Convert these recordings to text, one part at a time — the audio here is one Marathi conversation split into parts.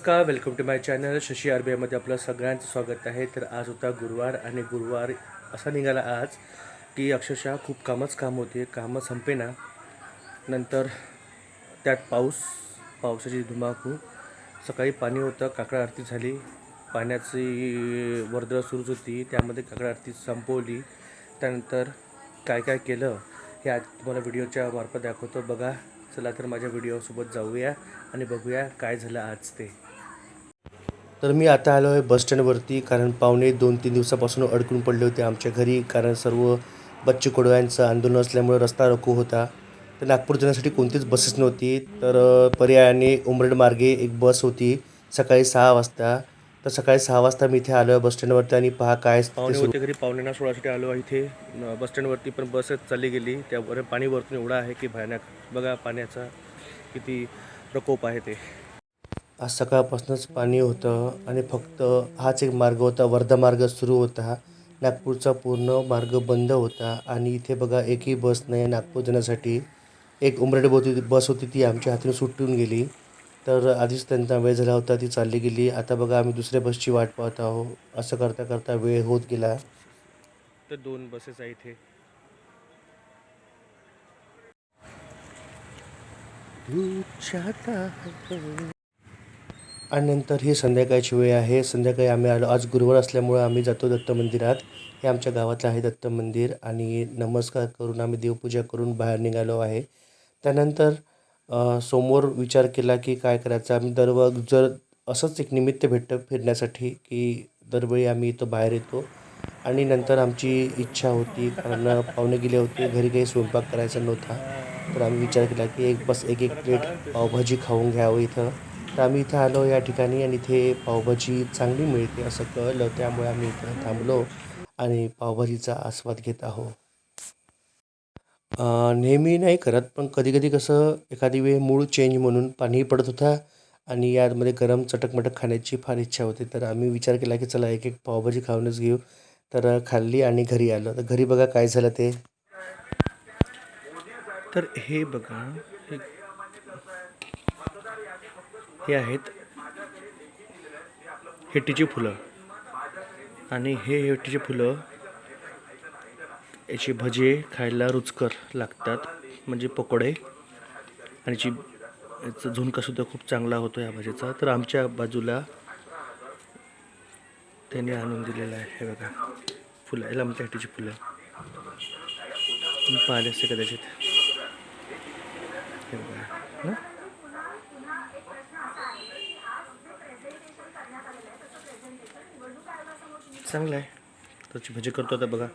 नमस्कार welcome to my channel Shashi R B आयमध्ये आपलं सगळ्यांचं स्वागत आहे. तर आज होता गुरुवार आणि गुरुवार असा निघाला आज की अक्षरशः खूप कामच काम होते. कामं संपेना नंतर त्यात पाऊस पावसाची धुमाकूळ सकाळी पाणी होतं काकडा आरती झाली. पाण्याची वर्दळ सुरूच होती. त्यामध्ये काकडा आरती संपवली. त्यानंतर काय काय केलं हे आज तुम्हाला व्हिडिओच्या मार्फत दाखवतो. बघा चला तर माझ्या व्हिडिओसोबत जाऊया आणि बघूया काय झालं आज ते. तर मी आता आलो आहे बस स्टँडवरती कारण पाहुणे दोन तीन दिवसापासून अडकून पडले होते आमच्या घरी कारण सर्व बच्चू कडव्यांचं आंदोलन असल्यामुळे रस्ता रोको होता. तर नागपूर जाण्यासाठी कोणतीच बसेस नव्हती. तर पर्यायाने उमरड मार्गे एक बस होती सकाळी सहा वाजता. तर सकाळी सहा वाजता मी इथे आलो आहे बस स्टँडवरती आणि पहा काय पाहुणे होते घरी पाहुण्यांना सोडासाठी आलो आहे इथे. न- बस स्टँडवरती पण बसच चालली गेली. त्यावर पाणी वरतून एवढं आहे की भयानक. बघा पाण्याचा किती प्रकोप आहे ते. आज सकाळपासूनच पाणी होतं आणि फक्त हाच एक मार्ग होता वर्धा मार्ग सुरू होता. नागपूरचा पूर्ण मार्ग बंद होता आणि इथे बघा एकही बस नाही नागपूर जाण्यासाठी एक उमरड होती बस होती ती आमच्या हातून सुटून गेली. तर आधीच त्यांचा वेळ झाला होता ती चालली गेली. आता बघा आम्ही दुसऱ्या बसची वाट पाहत आहोत. असं करता करता वेळ होत गेला. तर दोन बसेस आहे इथे. आणि नंतर ही संध्याकाळची वेळ आहे. संध्याकाळी आम्ही आलो. आज गुरुवार असल्यामुळे आम्ही जातो दत्त मंदिरात. हे आमच्या गावातलं आहे दत्त मंदिर आणि नमस्कार करून आम्ही देवपूजा करून बाहेर निघालो आहे. त्यानंतर समोर विचार केला की काय करायचं? आम्ही दरव जर असंच एक निमित्त भेटतं फिरण्यासाठी की दरवेळी आम्ही इथं बाहेर येतो. आणि नंतर आमची इच्छा होती कारण पाहुणे गेले होते घरी काही स्वयंपाक करायचा नव्हता. तर आम्ही विचार केला की एक बस एक एक प्लेट पावभाजी खाऊन घ्यावं इथं. तर आम्ही इथं आलो या ठिकाणी आणि इथे पावभाजी चांगली मिळते असं कळलं त्यामुळे आम्ही इथं थांबलो आणि पावभाजीचा आस्वाद घेत आहो नेहमी नाही करत पण कधी कधी कसं एखादी वेळ मूळ चेंज म्हणून पाणी पडत होता आणि यामध्ये गरम चटकमटक खाण्याची फार इच्छा होती. तर आम्ही विचार केला की चला एक एक पावभाजी खाऊनच घेऊ. तर खाल्ली आणि घरी आलो. तर घरी बघा काय झालं ते. तर हे बघा हे हे आहेत हेटीची फुलं. आणि हे हेटीची फुलं याची भजे खायला रुचकर लागतात म्हणजे पकोडे. आणि जी याचा झुणकासुद्धा खूप चांगला होतो या भाजीचा. तर आमच्या बाजूला त्यांनी आणून दिलेलं आहे हे बघा फुलं याला म्हणते हेटीची फुलं. तुम्ही पाहिले असते कदाचित. हे बघा ना चांगलं आहे. त्याची म्हणजे भजी करतो आता बघा.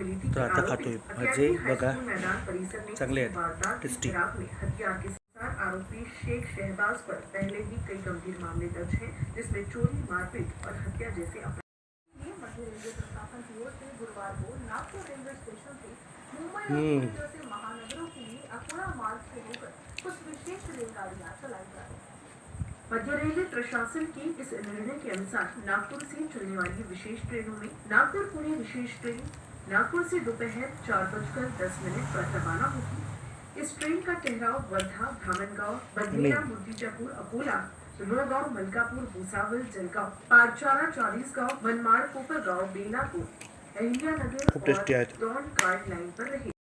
तर आता खातोय भजे बघा चांगले आहेत टेस्टी आरोपी शेख शहबाज पर पहले ही कई गंभीर मामले दर्ज हैं जिसमें चोरी मारपीट और हत्या जैसे अपराध। मध्य रेलवे प्रशासन की ओर से गुरुवार को नागपुर रेलवे स्टेशन से मुंबई और हम्म। जैसे महानगरों के लिए अकोला मार्ग से होकर कुछ विशेष रेलगाड़ियाँ चलाई जा रही हैं। मध्य रेलवे प्रशासन के इस निर्णय के अनुसार नागपुर से चलने वाली विशेष ट्रेनों में नागपुर पुणे विशेष ट्रेन नागपुर से दोपहर चार बजकर दस मिनट पर रवाना होगी। इस ट्रेन का ठहराव वर्धा धामनगांव बंदेरा मुद्दीजापुर अकोला रोगांव मलकापुर भूसावल जलगांव पारचारा चालीसगांव मनमाड़ कोपरगांव बेलापुर अहिया नगर. और डॉन कार्ड लाइन पर रहेगा।